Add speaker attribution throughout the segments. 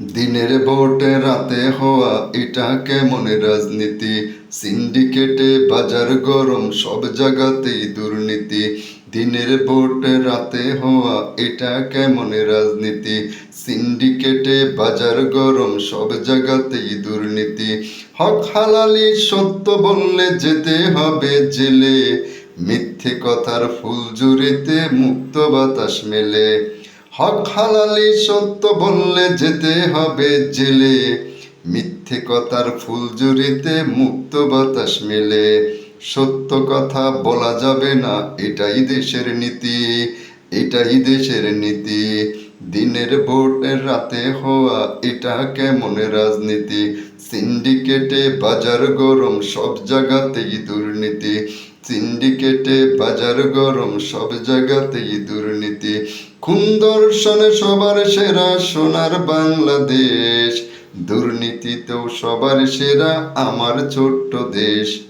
Speaker 1: দিনের ভোটে রাতে হওয়া এটা কেমন রাজনীতি? সিন্ডিকেটে বাজার গরম, সব জায়গাতেই দুর্নীতি। দিনের ভোটে রাতে হওয়া এটা কেমন রাজনীতি? সিন্ডিকেটে বাজার গরম, সব জায়গাতেই দুর্নীতি। হক হালালি সত্য বললে যেতে হবে জেলে। মিথ্যে কথার ফুল জুড়িতে মুক্ত বাতাস মেলে। হক হালালি সত্য বললে যেতে হবে জেলে। মিথ্যে কথার ফুল জুড়িতে মুক্ত বাতাস মেলে। সত্য কথা বলা যাবে না, এটাই দেশের নীতি, এটাই দেশের নীতি। দিনের ভোটের রাতে হওয়া, এটা কেমন রাজনীতি? সিন্ডিকেটে বাজার গরম, সব জায়গাতেই দুর্নীতি। সিন্ডিকেটে বাজার গরম, সব জায়গাতেই দুর্নীতি। খুন দর্শনে সবার সেরা? সোনার বাংলাদেশ। দুর্নীতিতেও সবার সেরা আমার ছোট্ট দেশ।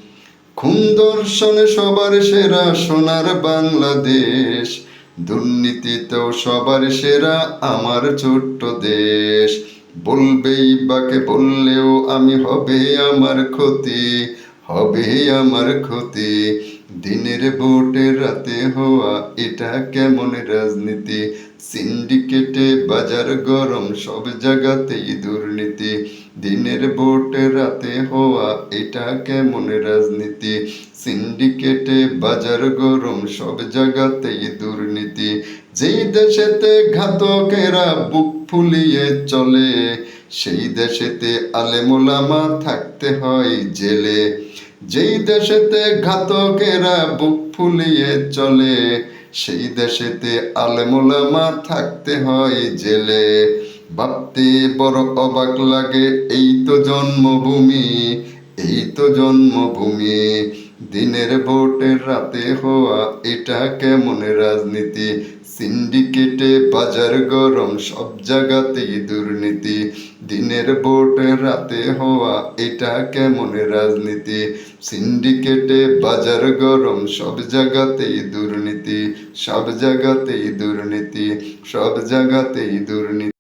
Speaker 1: খুন দর্শনে সবার সেরা? সোনার বাংলাদেশ। দুর্নীতিতেও সবার সেরা আমার ছোট্ট দেশ। বলবেই বাকে বললেও আমি হবে আমার ক্ষতি। হবে আমার ক্ষতি। দিনের ভোটের রাতে হওয়া এটা কেমন রাজনীতি? সিন্ডিকেটে বাজার গরম, সব জায়গাতেই দুর্নীতি। দিনের ভোটের রাতে হওয়া এটা কেমন রাজনীতি? সিন্ডিকেটে বাজার গরম, সব জায়গাতেই দুর্নীতি। যেই দেশেতে ঘাতকেরা বুক ফুলিয়ে চলে সেই দেশেতে আলেমোলামা থাকতে হয় জেলে। যেই দেশেতে ঘাতকেরা বুক ফুলিয়ে চলে, সেই দেশেতে আলেমোলামা থাকতে হয় জেলে। ভাবতে বড় অবাক লাগে, এই তো জন্মভূমি, এই তো জন্মভূমি। দিনের ভোটের রাতে হওয়া এটা কেমন রাজনীতি? সিন্ডিকেটে বাজার গরম, সব জায়গাতেই দুর্নীতি। দিনের ভোটের রাতে হওয়া এটা কেমন রাজনীতি? সিন্ডিকেটে বাজার গরম, সব জায়গাতেই দুর্নীতি। সব জায়গাতেই দুর্নীতি, সব জায়গাতেই দুর্নীতি।